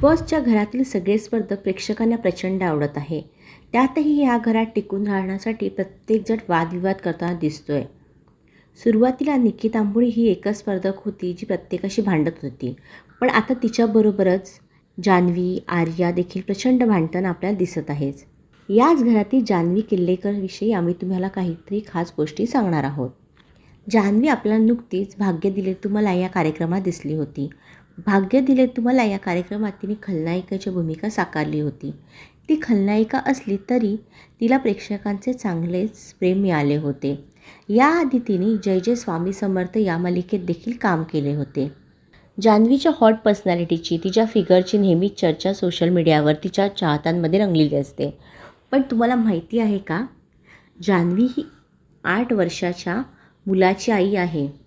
बॉसच्या घरातील सगळे स्पर्धक प्रेक्षकांना प्रचंड आवडत आहे. त्यातही या घरात टिकून राहण्यासाठी प्रत्येकजण वादविवाद करताना दिसतोय. सुरुवातीला निकी तांबुळी ही एकच स्पर्धक होती जी प्रत्येकाशी भांडत होती. पण आता तिच्याबरोबरच जान्हवी आर्या देखील प्रचंड भांडताना आपल्याला दिसत आहेच याच घरातील जान्हवी किल्लेकरविषयी आम्ही तुम्हाला काहीतरी खास गोष्टी सांगणार आहोत. जान्हवी आपल्याला नुकतीच भाग्य दिले तुम्हाला या कार्यक्रमात दिसली होती. भाग्य दिले तुम्हाला या कार्यक्रमात तिने खलनायिकाची भूमिका साकारली होती. ती खलनायिका असली तरी तिला प्रेक्षकांचे चांगलेच प्रेम मिळाले होते. याआधी तिने जय जय स्वामी समर्थ या मालिकेत देखील काम केले होते. जान्हवीच्या हॉट पर्सनॅलिटीची तिच्या फिगरची नेहमी चर्चा सोशल मीडियावर तिच्या चाहत्यांमध्ये रंगलेली असते. पण तुम्हाला माहिती आहे का? जान्हवी ही आठ वर्षाच्या मुलाची आई आहे.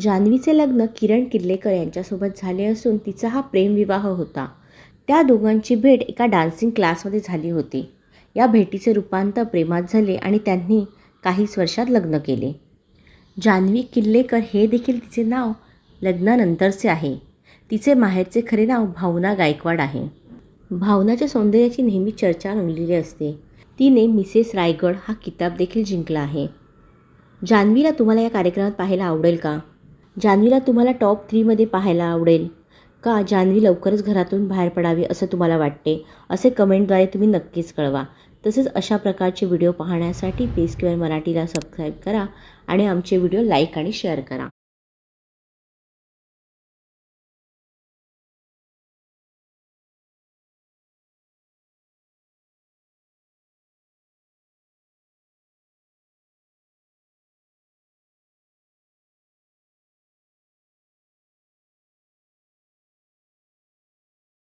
जान्हवीचे लग्न किरण किर्लेकर यांच्यासोबत झाले असून तिचा हा प्रेमविवाह होता. त्या दोघांची भेट एका डान्सिंग क्लासमध्ये झाली होती. या भेटीचे रूपांतर प्रेमात झाले आणि त्यांनी काहीच वर्षात लग्न केले. जान्हवी किल्लेकर हे देखील तिचे नाव लग्नानंतरचे आहे. तिचे माहेरचे खरे नाव भावना गायकवाड आहे. भावनाच्या सौंदर्याची नेहमी चर्चा रंगलेली असते. तिने मिसेस रायगड हा किताब देखील जिंकला आहे. जान्हवीला तुम्हाला या कार्यक्रमात पाहायला आवडेल का? जान्हवीला तुम्हाला टॉप थ्रीमध्ये पाहायला आवडेल. का? जान्हवी लवकरच घरातून बाहेर पडावी असं तुम्हाला वाटते? असे कमेंटद्वारे तुम्ही नक्कीच कळवा. तसेच अशा प्रकारचे व्हिडिओ पाहण्यासाठी पेस किंवा मराठीला सबस्क्राईब करा आणि आमचे व्हिडिओ लाईक आणि शेअर करा.